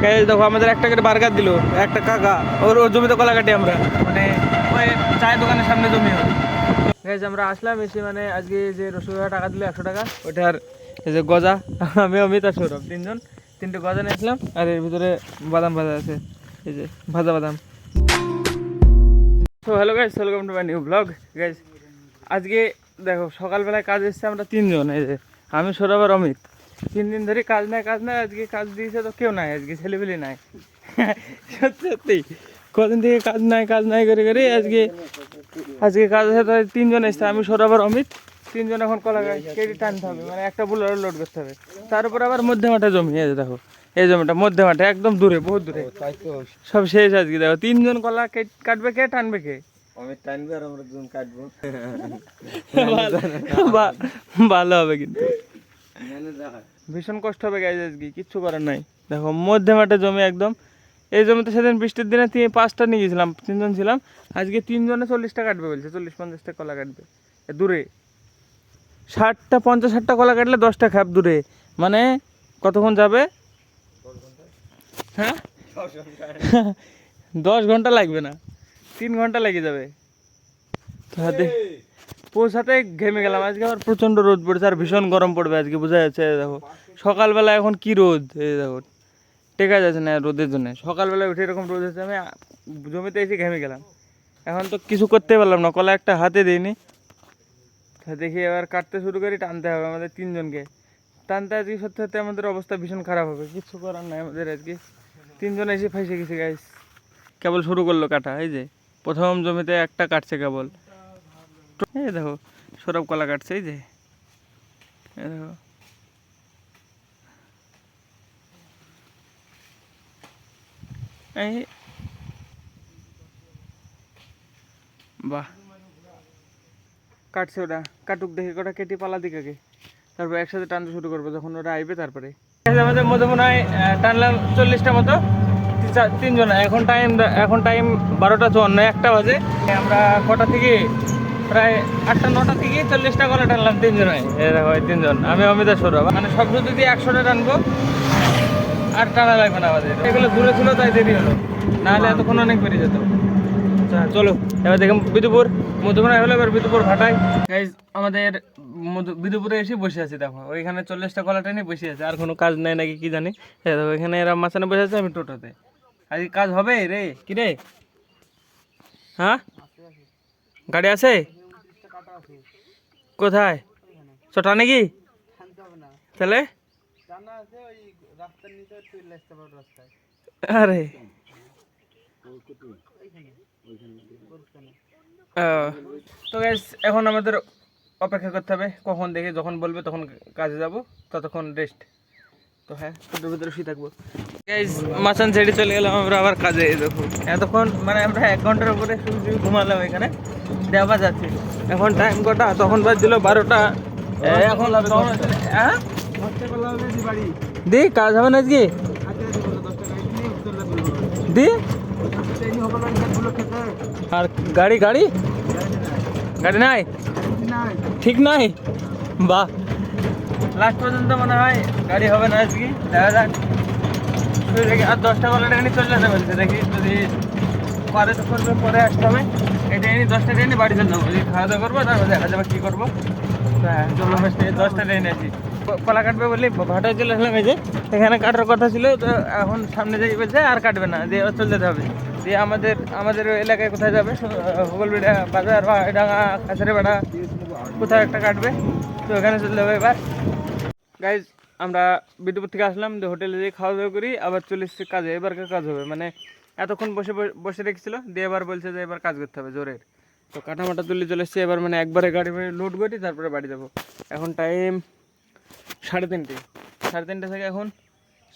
দেখো, আমাদের একটা করে বার্গার দিল, একটা কাকা, ওর ওর জমিতে কলা কাটি আমরা। মানে ওই চায়ের দোকানের সামনে জমি গাইজ আমরা আসলাম, এসে মানে আজকে যে রসগোল্লা টাকা দিল একশো টাকা, ওটার যে গজা, আমি অমিত আর সৌরভ, তিনজন, তিনটে গজা নিয়ে নিয়েছিলাম আর এর ভিতরে বাদাম ভাজা আছে, এই যে ভাজা বাদাম। তো hello guys welcome to my new blog guys আজকে দেখো, সকালবেলায় কাজ এসছে আমরা তিনজন, এই যে আমি সৌরভ আর অমিত। তিন দিন ধরে কাজ নাই কাজ নাই আজকে কাজ দিয়েছে তো কেউ নাই আজকে ছেলেপেলে নাই। সত্যি সত্যি। কদিন থেকে কাজ নাই কাজ নাই করে করে আজকে আজকে কাজ আছে তো তিনজন এসছে আমি সৌরভ অমিত। তিনজন এখন কলা গাছ কেটে টানতে হবে মানে একটা বুলার লোড করতে হবে। তার উপর আবার মধ্যে মাঠে জমি আছে দেখো এই জমিটা মধ্যে মাঠে একদম দূরে বহুত দূরে। সব শেষ আজকে দেখো তিনজন কলা কেট- কাটবে কে টানবে কে? টানবে আর আমরা কাটবো। ভালো হবে কিন্তু। ভীষণ কষ্ট হবে গাইজ আজকে, কিচ্ছু করার নাই। দেখো মধ্যে মাঠে জমি একদম। এই জমিতে সেদিন বৃষ্টির দিনে তিন, পাঁচটা নিয়ে গেছিলাম, তিনজন ছিলাম। আজকে তিনজনে চল্লিশটা কাটবে বলছে, চল্লিশ, পঞ্চাশটা কলা কাটবে। দূরে। ষাটটা, পঞ্চাশ, ষাটটা কলা কাটলে দশটা খাপ দূরে। মানে কতক্ষণ যাবে? হ্যাঁ? দশ ঘণ্টা লাগবে না। তিন ঘণ্টা লেগে যাবে। তো হাতে পৌঁছাতে ঘেমে গেলাম। আজকে আবার প্রচণ্ড রোদ পড়েছে আর ভীষণ গরম পড়বে আজকে, বোঝা যাচ্ছে দেখো। সকালবেলা এখন কি রোদ? এই দেখো, টেকা যাচ্ছে না রোদের জন্য। সকালবেলা উঠে এরকম রোদ হচ্ছে আমি জমিতে এসে ঘেমে গেলাম। এখন তো কিছু করতে পারলাম না, কলা একটা হাতে দিইনি। দেখি এবার কাটতে শুরু করি, টানতে হবে আমাদের তিনজনকে। টানতে আজকে সত্যি সত্যি আমাদের অবস্থা ভীষণ খারাপ হবে, কিছু করার নাই আমাদের আজকে। তিনজন এসে ফাইসে গেছে গাইস কেবল শুরু করল কাটা, এই যে, প্রথম জমিতে একটা কাটছে কেবল। এই দেখো, সৌরভ কলা কাটছে, এই যে। দেখো। এই। বাহ। কাটছে ওটা কাটুক দেখে কটা কেটে পালা দিকে তারপর একসাথে টানতে শুরু করব, যখন ওরা আইবে তারপরে। আমাদের মধ্যে মনে হয় টানলাম চল্লিশটা মতো। তিনজন। এখন টাইম এখন টাইম বারোটা চুয়ান্ন, একটা বাজে। আমরা কটা থেকে প্রায় আটটা, নটা থেকে চল্লিশটা কলা টানলাম তিনজনে দেখো তিনজন। আমি অমিতা সৌরভ মানে সব যদি একশোটা টানবো, আর টানা লাগবে না আমাদের। এগুলো দূরে ছিল, তাই দেরি হলো। নাহলে এতক্ষণ অনেক বেরিয়ে যেত। আচ্ছা চলো, এবার দেখুন বিদুপুর, মধুবনা হলো, এবার বিদুপুর ভাটাই গাইজ আমাদের বিদুপুরে এসে বসে আছি, দেখো। ওইখানে চল্লিশটা কলা টেনে বসে আছে। আর কোনো কাজ নাই নাকি, কি জানি। দেখো, এখানে এরা মাঝখানে বসে আছে, আমি টোটোতে। আজকে কাজ হবে রে, কি রে? হ্যাঁ? গাড়ি আছে? কোথায়? ছোটা নাকি? তাহলে? আরে। তো গ্যাস এখন আমাদের অপেক্ষা করতে হবে। কখন দেখে যখন বলবে তখন কাজে যাব। ততক্ষণ রেস্ট তো হ্যাঁ টোটোর ভিতরে শুয়ে থাকব। গ্যাস মাচান ছেড়ে চলে গেলাম আমরা আবার কাজে এই দেখো এতক্ষণ মানে আমরা এক ঘণ্টার উপরে শুধু ঘুমালাম এখানে। দেওয়া যাচ্ছে। এখন টাইম কটা? তখন বাজছিল বারোটা। এখন হ্যাঁ? দি কাজ হবে না আজকে? দি? আর গাড়ি গাড়ি? গাড়ি নাই। ঠিক নাই? বাহ। লাস্ট পর্যন্ত মনে হয় গাড়ি হবে না আজকে, দেখা যাক। শুধু দেখি আর দশটা বেলা ট্রেনে চলে যেতে বলছে দেখি যদি পারে তো করবে, পরে আসতে হবে। এই ট্রেনে দশটা ট্রেনে বাড়ি চলে যাব, যদি খাওয়া দাওয়া করব, তারপর দেখা যাবে কী করব। হ্যাঁ চলো ফার্স্টে দশটা ট্রেনে আছি কলা কাটবে বলে ভাটায় চলে আসলাম এই যে, এখানে কাটার কথা ছিল, তো এখন সামনে যাই বলছে আর কাটবে না, দিয়ে চলে যেতে হবে। দিয়ে আমাদের আমাদের এলাকায় কোথায় যাবে? হুগলবিড়া বাজার বা ডাঙা কাছারে বেড়া কোথাও একটা কাটবে। তো ওখানে চলে যাবে এবার। গাইজ আমরা বিদ্যুপুর থেকে আসলাম দিয়ে হোটেলে যেয়ে খাওয়া দাওয়া করি, আবার চলে এসেছি কাজে এবারকার কাজ হবে? মানে এতক্ষণ বসে বসে রেখেছিল দিয়ে এবার বলছে যে এবার কাজ করতে হবে, জোরের। তো কাটা মাটা তুলে চলে এসেছি, এবার মানে একবারে গাড়ি লোড করি তারপরে বাড়ি যাব। এখন টাইম সাড়ে তিনটে। সাড়ে তিনটে থেকে এখন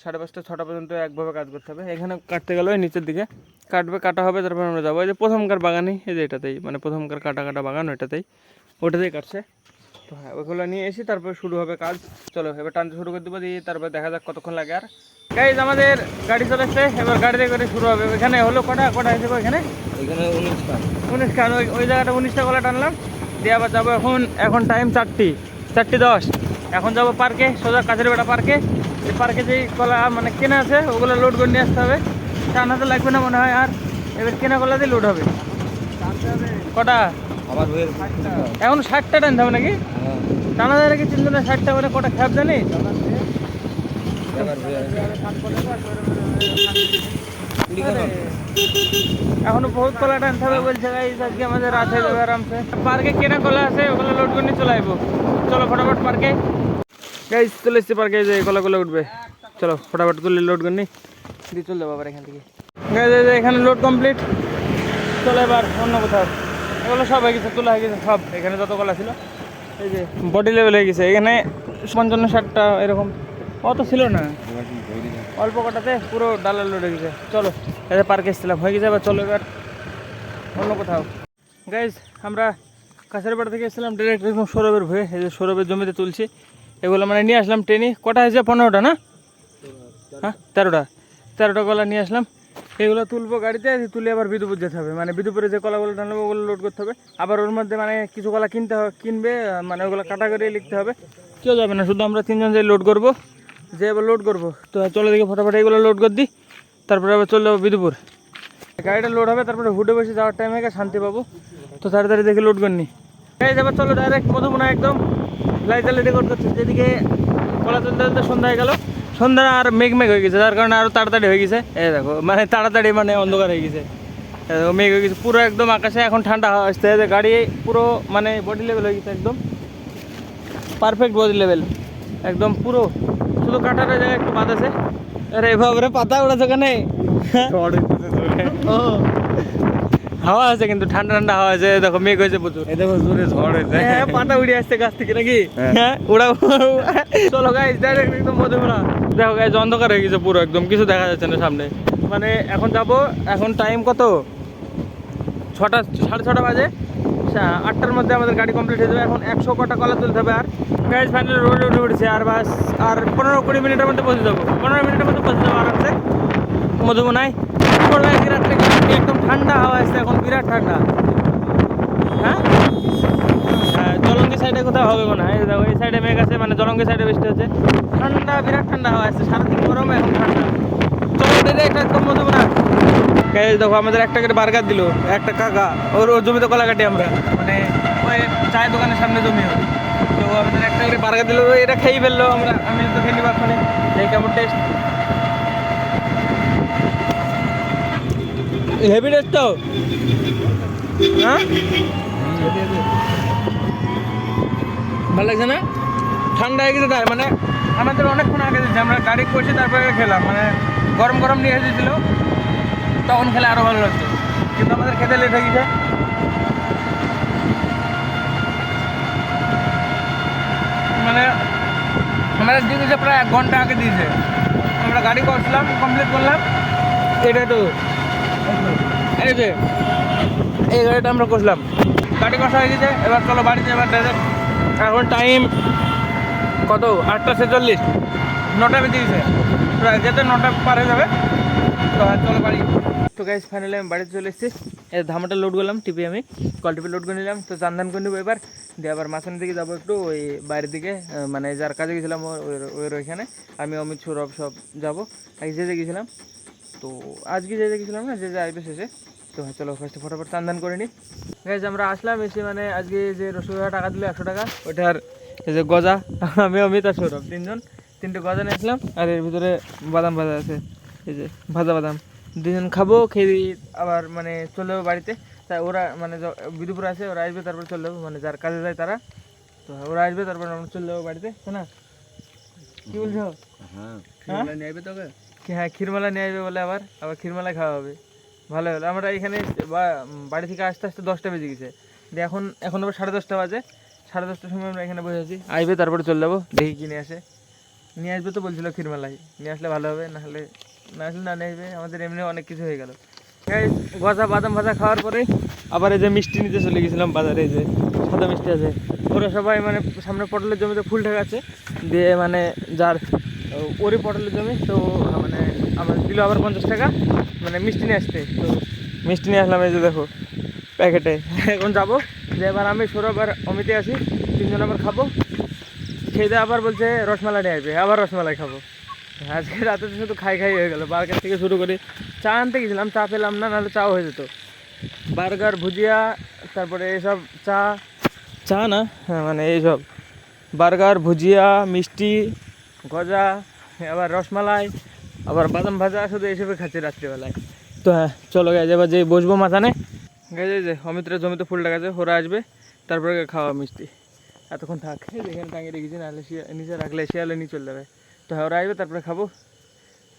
সাড়ে পাঁচটা, ছটা পর্যন্ত একভাবে কাজ করতে হবে। এখানে কাটতে গেলে নিচের দিকে। কাটবে, কাটা হবে, তারপর আমরা যাব। এই যে প্রথমকার বাগানই, এই যে এটাতেই মানে প্রথমকার কাটা কাটা বাগান, ওইটাতেই। ওটাতেই কাটছে। তো হ্যাঁ ওইগুলো নিয়ে এসে তারপর শুরু হবে কাজ। চলো এবার টানতে শুরু করে দেবো দিয়ে তারপর দেখা যাক কতক্ষণ লাগে আর। গাইজ আমাদের গাড়ি চলে এসছে এবার গাড়িতে করে শুরু হবে। এখানে হলো কটা কটা এখানে? এখানে উনিশটা উনিশ খান ওই ওই জায়গাটা উনিশটা কলা টানলাম। দিয়ে আবার যাব এখন এখন টাইম চারটি চারটি দশ। এখন যাব পার্কে সোজা কাছের বেটা পার্কে এই পার্কে যেই কলা মানে কেনা আছে ওগুলো লোড করে নিয়ে আসতে হবে। টানাতে লাগবে না মনে হয় আর। এবার কেনা কলা দিয়ে লোড হবে। কটা? এখন ষাটটা টানতে হবে নাকি? টানা যায় নাকি চিন্তা না ষাটটা মানে কটা খ্যাপ জানি হয়ে এখনও বহুত কলা টানতে হবে বলছে আজকে আমাদের রাত হয়ে যাবে আরামসে। পার্কে কেনা কলা আছে ওগুলো লোড করে নিয়ে চলে আসব চলো ফটাফট পার্কে। গাইস চলে এসছি পার্কে যে কলাগুলো উঠবে। চলো ফটাফট তুলে লোড করে নি। দিয়ে চলে যাব আবার এখান থেকে। যে এখানে লোড কমপ্লিট চলো এবার অন্য কোথাও। এগুলো সব হয়ে গেছে, তোলা হয়ে গেছে, সব। এখানে যত কলা ছিল, এই যে বডি লেভেল হয়ে গেছে। এখানে পঞ্চান্ন ষাটটা এরকম। অত ছিল না। অল্প কটাতে পুরো ডালা লোড গেছে। চলো এবার পার্কে এসেছিলাম। হয়ে গেছে, এবার চলো এবার অন্য কোথাও। গাইজ আমরা কাছের বাড়ি থেকে এসেছিলাম ডাইরেক্ট একদম সৌরভের ভয়ে। এই যে সৌরভের জমিতে তুলছি। এগুলো মানে নিয়ে আসলাম ট্রেনে। কটা হয়েছে? পনেরোটা না? হ্যাঁ তেরোটা। তেরোটা গলা নিয়ে আসলাম। এগুলো তুলবো গাড়িতে, তুলে আবার বিদুপুর যেতে হবে। মানে বিদুপুরে যে কলাগুলো টানবো, ওগুলো লোড করতে হবে। আবার ওর মধ্যে মানে কিছু কলা কিনতে হবে, কিনবে মানে ওগুলো কাটা করে লিখতে হবে। কেউ যাবে না, শুধু আমরা তিনজন যে লোড করব। যে এবার লোড করব, তো চলে দেখি ফটাফট এগুলো লোড করে দিই। তারপরে আবার চলে যাব বিদুপুর। গাড়িটা লোড হবে, তারপরে হুডে বসে যাওয়ার টাইমে গেছে, শান্তি পাবো। তো তাড়াতাড়ি দেখে লোড করিনি এই এবার চলো ডাইরেক্ট মধুমনা একদম। লাইট রেডি করতে হচ্ছে যেদিকে কলা তুলতে তুলতে সন্ধ্যা হয়ে গেল। সন্ধ্যা আর মেঘ মেঘ হয়ে গেছে যার কারণে আরও তাড়াতাড়ি হয়ে গেছে। এই দেখো মানে তাড়াতাড়ি মানে অন্ধকার হয়ে গেছে। মেঘ হয়ে গেছে পুরো একদম আকাশে এখন ঠান্ডা আসতে আছে গাড়ি পুরো মানে বডি লেভেল হয়ে গেছে একদম। পারফেক্ট বডি লেভেল একদম পুরো শুধু কাটার জায়গায় একটু বাদ আছে। আরে এভাবে পাতা উড়েছে কেন? ও। হাওয়া আছে কিন্তু ঠান্ডা ঠান্ডা হাওয়া আছে। দেখো মেঘ হয়েছে প্রচুর। এই দেখো জোরে ঝড় হয়েছে। হ্যাঁ, পাতা উড়ে আসছে গাছ থেকে নাকি? হ্যাঁ। হ্যাঁ চলো গাইজ ডাইরেক্ট একদম মধুমরা দেখো গাইজ অন্ধকার হয়ে গেছে পুরো একদম কিছু দেখা যাচ্ছে না সামনে। মানে এখন যাব এখন টাইম কত? ছটা সাড়ে ছটা বাজে। আটটার মধ্যে আমাদের গাড়ি কমপ্লিট হয়ে যাবে। এখন একশো কটা কলা তুলতে হবে আর। গাইজ ফাইনাল রোডে উঠে উঠেছে আর বাস। আর পনেরো কুড়ি মিনিটের মধ্যে পৌঁছে যাব। পনেরো মিনিটের মধ্যে পৌঁছে যাব আরামসে। মধুমনায়। করবে আজকে একদম ঠান্ডা হাওয়া আসছে এখন বিরাট ঠান্ডা। হ্যাঁ? হ্যাঁ, জলঙ্গি সাইডে কোথাও হবে মনে হয় এই দেখো এই সাইডে মেঘ আছে মানে জলঙ্গি সাইডে বৃষ্টি হচ্ছে। ঠান্ডা বিরাট ঠান্ডা হাওয়া আসছে সারাদিন গরম এখন ঠান্ডা। চলো ডিরেক্ট একদম এই দেখো আমাদের একটা করে বার্গার দিল একটা কাকা ওর ওর জমিতে কলা কাটি আমরা। মানে ওই চায়ের দোকানের সামনে জমি। তো আমাদের একটা করে বার্গার দিল এটা খেয়ে ফেলল আমরা। আমি তো খেয়ে নিবার ফলে এই কেমন টেস্ট হেভি টেস্ট তো? হ্যাঁ? ভালো লাগছে না? ঠান্ডা হয়ে গেছে তাই মানে আমাদের অনেকক্ষণ আগে দিচ্ছে আমরা গাড়ি করছি তারপরে খেলাম মানে গরম গরম নিয়ে এসেছিল, তখন খেলে আরও ভালো লাগছে। কিন্তু আমাদের খেতে লেট হয়ে গেছে। মানে আমাদের দিয়ে দিয়েছে প্রায় এক ঘণ্টা আগে দিয়েছে। আমরা গাড়ি করছিলাম কমপ্লিট করলাম। এটা তো এই গাড়িটা আমরা করলাম গাড়ি কষা হয়ে গেছে, এবার চলো বাড়িতে, এবার ডাইরেক্ট এখন টাইম কত? আটটা ছেচল্লিশ। নটা বেজে গেছে। যেতে নটা পার হয়ে যাবে। তো চলো বাড়ি। তো গাইজ ফাইনালি আমি বাড়িতে চলে এসেছি। ধামাটা লোড করলাম টিপি আমি। কল টিপি লোড করে নিলাম। তো চান্দান করে নেব এবার। দিয়ে আবার মাঝখানের দিকে যাব একটু, ওই বাইরের দিকে। মানে যার কাজে গেছিলাম ওর ওইখানে। আমি, অমিত, সৌরভ সব যাব। আগে যে যে গেছিলাম তো আজকে যে গেছিলাম না যে যে আসবে শেষে তো চলো ফার্স্টে ফটাফট চান্দান করে নিই গাইজ আমরা আসলাম এসে মানে আজকে যে রসগোল্লা টাকা দিল একশো টাকা ওইটার যে গজা আমি অমিত আর সৌরভ তিনজন তিনটে গজা নিয়ে আসলাম আর এর ভিতরে বাদাম ভাজা আছে এই যে ভাজা বাদাম। দুজন খাব খেয়ে আবার মানে চলে যাব বাড়িতে। তাই ওরা মানে বিদুপুর আছে ওরা আসবে তারপর চলে যাব মানে যার কাজে যায় তারা। তো ওরা আসবে তারপর আমরা চলে যাব বাড়িতে না? কি বলছো? হ্যাঁ হ্যাঁ? নিয়ে আসবে তোকে? কি হ্যাঁ ক্ষীরমালা নিয়ে আসবে বলে আবার আবার ক্ষীরমালা খাওয়া হবে। ভালো হলো। আমরা এখানে বাড়ি থেকে আসতে আসতে দশটা বেজে গেছে। দিয়ে এখন এখন আবার সাড়ে দশটা বাজে। সাড়ে দশটার সময় আমরা এখানে বসে আছি। আসবে তারপরে চলে যাব, দেখি কি নিয়ে আসে। নিয়ে আসবে তো বলছিল ক্ষীরমালাই। নিয়ে আসলে ভালো হবে, না হলে, না আসলে না নিয়ে আসবে। আমাদের এমনি অনেক কিছু হয়ে গেল। গজা, বাদাম ভাজা খাওয়ার পরে আবার এই যে মিষ্টি নিতে চলে গেছিলাম বাজারে যে সাদা মিষ্টি আছে। ওরা সবাই মানে সামনে পটলের জমিতে ফুল ঠেকাচ্ছে। দিয়ে মানে যার ও- ওরই পটলের জমি তো মানে আমার দিল আবার পঞ্চাশ টাকা মানে মিষ্টি নিয়ে আসতে তো। মিষ্টি নিয়ে আসলাম এই যে দেখো প্যাকেটে। এখন যাব যে এবার আমি সৌরভ আর অমিতে আছি তিনজন আবার খাব। খেয়ে দিয়ে আবার বলছে রসমালাই নিয়ে আসবে আবার রসমালাই খাব। আজকে রাতে তো শুধু খাই খাই হয়ে গেল বার্গার থেকে শুরু করে চা আনতে গেছিলাম চা পেলাম না নাহলে চাও হয়ে যেত। বার্গার ভুজিয়া তারপরে এইসব চা। চা না? হ্যাঁ মানে এইসব। বার্গার ভুজিয়া মিষ্টি গজা আবার রসমালাই আবার বাদাম ভাজা শুধু এইসবই খাচ্ছি রাত্রিবেলায়। তো হ্যাঁ চলো গেছে এবার যে বসবো মাথানে। গেছে যে অমিত্রের জমিতে ফুলটা গেছে ওরা আসবে তারপরে খাওয়া মিষ্টি। এতক্ষণ থাক এখানে টাঙিয়ে রেখেছি নাহলে নিচে রাখলে শিয়ালে নিয়ে চলে যাবে। তো হ্যাঁ ওরা আসবে তারপরে খাব।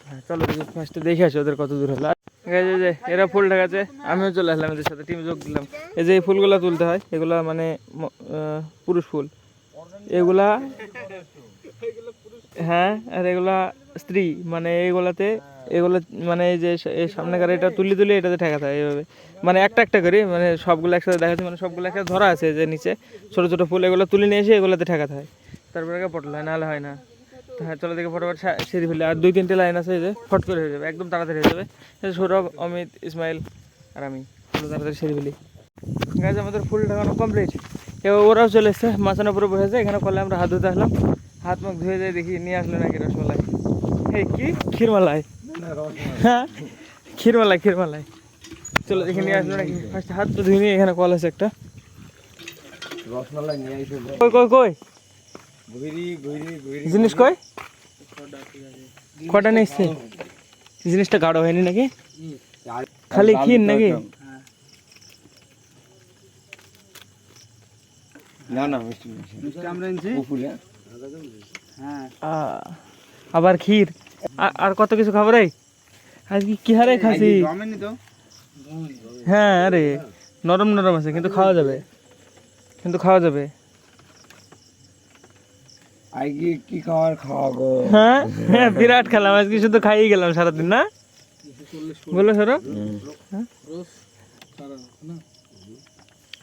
হ্যাঁ চলো ফার্স্টে দেখে আসি ওদের কত দূর হলো। গেছে যে এরা ফুল ঢাকাছে আমিও চলে আসলাম এদের সাথে টিম যোগ দিলাম। এই যে এই ফুলগুলো তুলতে হয় এগুলা মানে পুরুষ ফুল। এগুলা হ্যাঁ আর এগুলা স্ত্রী মানে এইগুলাতে, এগুলো মানে যে এই সামনেকার এটা তুলি তুলি এটাতে ঠেকাতে হয় এইভাবে। মানে একটা একটা করে মানে সবগুলো একসাথে দেখাচ্ছে মানে সবগুলো একসাথে ধরা আছে যে নিচে, ছোটো ছোটো ফুল এগুলো তুলে নিয়ে এসে এগুলোতে ঠেকাতে হয় তারপরে পটল হয়, নাহলে হয় না। হ্যাঁ চলো দেখে ফটোফট সেরে ফেলে আর দুই, তিনটে লাইন আছে যে, ফট করে হয়ে যাবে, একদম তাড়াতাড়ি হয়ে যাবে। সৌরভ, অমিত, ইসমাইল আর আমি তাড়াতাড়ি সেরে ফেলি গাছ আমাদের ফুল ঢাকানো কমপ্লিট এবার ওরাও চলে এসছে মাছানোর উপরে বসেছে, এখানে করলে আমরা হাত ধুতে আসলাম। হাত মুখ ধুয়ে যাই দেখি নিয়ে আসলো নাকি রসমালাই। এই কি? ক্ষীরমালাই। হ্যাঁ? ক্ষীরমালাই ক্ষীরমালাই। চলো দেখে নিয়ে আসলো নাকি। ফার্স্ট হাত তো ধুয়ে নিয়ে এখানে কল আছে একটা। রসমালাই নিয়ে আইসো কই কই কই? জিনিস কই? কটা নিয়ে জিনিসটা গাঢ় হয়নি নাকি? খালি ক্ষীর নাকি? না না মিষ্টি মিষ্টি। আমরা এনেছি। আবার ক্ষীর। আর কত কিছু খাবার এই আজকে কি হারে খাসি? হ্যাঁ আরে নরম নরম আছে কিন্তু খাওয়া যাবে। কিন্তু খাওয়া যাবে। আজকে কি খাবার খাওয়া গো? হ্যাঁ? হ্যাঁ বিরাট খেলাম আজকে শুধু খাইয়ে গেলাম সারাদিন না? বলো সরো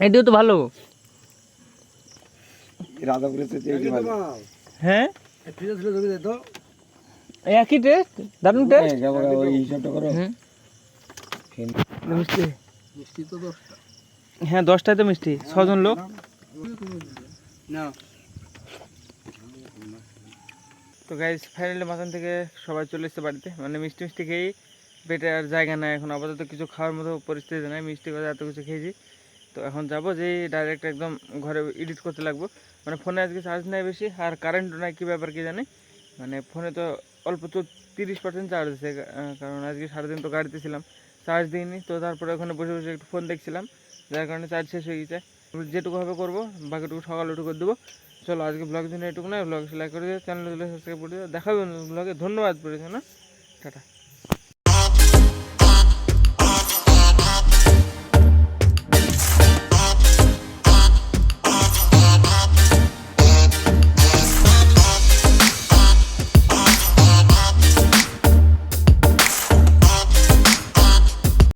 এটিও তো ভালো রাধাপুরের সাথে এই ভালো হ্যাঁ? একই টেস্ট দারুণ টেস্ট একেবারে ওই হিসাবটা হ্যাঁ দশটায় তো মিষ্টি। ছজন লোক? তো গাইজ ফাইনালি মাথান থেকে সবাই চলে এসছে বাড়িতে। মানে মিষ্টি মিষ্টি খেয়েই পেটে আর জায়গা নাই এখন। আপাতত কিছু খাওয়ার মতো পরিস্থিতি নাই। মিষ্টি কথা এত কিছু খেয়েছি। তো এখন যাব যে ডাইরেক্ট একদম ঘরে এডিট করতে লাগবো। মানে ফোনে আজকে চার্জ নেই বেশি, আর কারেন্টও নাই, কী ব্যাপার কি জানি? মানে ফোনে তো অল্প তো তিরিশ পার্সেন্ট চার্জ আছে কারণ আজকে সারাদিন তো গাড়িতে ছিলাম চার্জ দিইনি, তো তারপরে ওখানে বসে বসে একটু ফোন দেখছিলাম, যার কারণে চার্জ শেষ হয়ে গেছে। যেটুকু হবে করব, বাকিটুকু সকালে উঠে করে দেবো। চলো, আজকে ব্লগ দিনে এটুকু নয় ব্লগ লাইক করে দিও চ্যানেল সাবস্ক্রাইব করে দিও। দেখাবে ব্লগে ধন্যবাদ পড়েছে, না? টাটা।